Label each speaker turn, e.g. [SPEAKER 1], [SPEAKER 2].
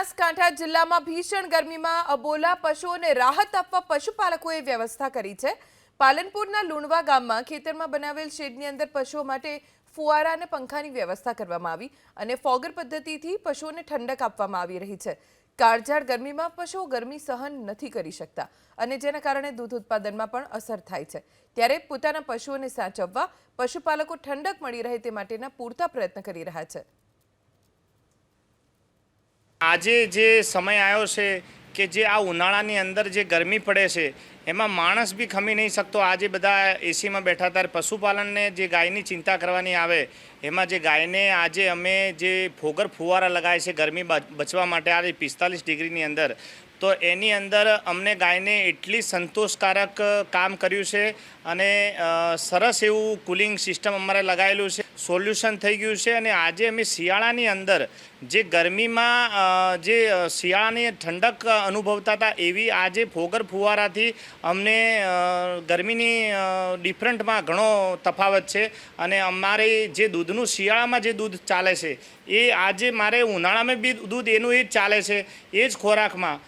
[SPEAKER 1] બનાસકાંઠા જિલ્લામાં ભીષણ ગરમીમાં અબોલા પશુઓને રાહત આપવા પશુપાલકોએ વ્યવસ્થા કરી છે. પાલનપુરના લુણવા ગામમાં ખેતરમાં બનાવેલ શેડની અંદર પશુઓ માટે ફુવારા અને પંખાની વ્યવસ્થા કરવામાં આવી અને ફોગર પદ્ધતિથી પશુઓને ઠંડક આપવામાં આવી રહી છે. કાળઝાળ ગરમીમાં પશુઓ ગરમી સહન નથી કરી શકતા અને જેના કારણે દૂધ ઉત્પાદનમાં પણ અસર થાય છે. ત્યારે પોતાના પશુઓને સાચવવા પશુપાલકો ઠંડક મળી રહે તે માટેના પૂરતા પ્રયત્ન કરી રહ્યા છે.
[SPEAKER 2] આજે જે સમય આવ્યો છે કે જે આ ઉનાળાની અંદર જે ગરમી પડે છે, એમાં માણસ બી ખમી નહીં શકતો. આજે બધા એસીમાં બેઠા ત્યારે પશુપાલનને જે ગાયની ચિંતા કરવાની આવે એમાં જે ગાયને આજે અમે જે ફોગર ફુવારા લગાવે છે ગરમી બચ- બચવા માટે આજે પિસ્તાલીસ ડિગ્રીની અંદર, તો એની અંદર અમને ગાયને એટલી સંતોષકારક કામ કર્યું છે અને સરસ એવું કુલિંગ સિસ્ટમ અમારે લગાવેલું છે, સોલ્યુશન થઈ ગયું છે અને આજે અમે શિયાળાની અંદર જે ગરમીમાં જે શિયાળાની ઠંડક અનુભવતા હતા એવી આજે ફોગર ફુવારાથી અમને ગરમીની ડિફરન્ટમાં ઘણો તફાવત છે અને અમારે જે દૂધનું શિયાળામાં જે દૂધ ચાલે છે, એ આજે મારે ઉનાળામાં બી દૂધ એનું એ જ ચાલે છે, એ જ ખોરાકમાં.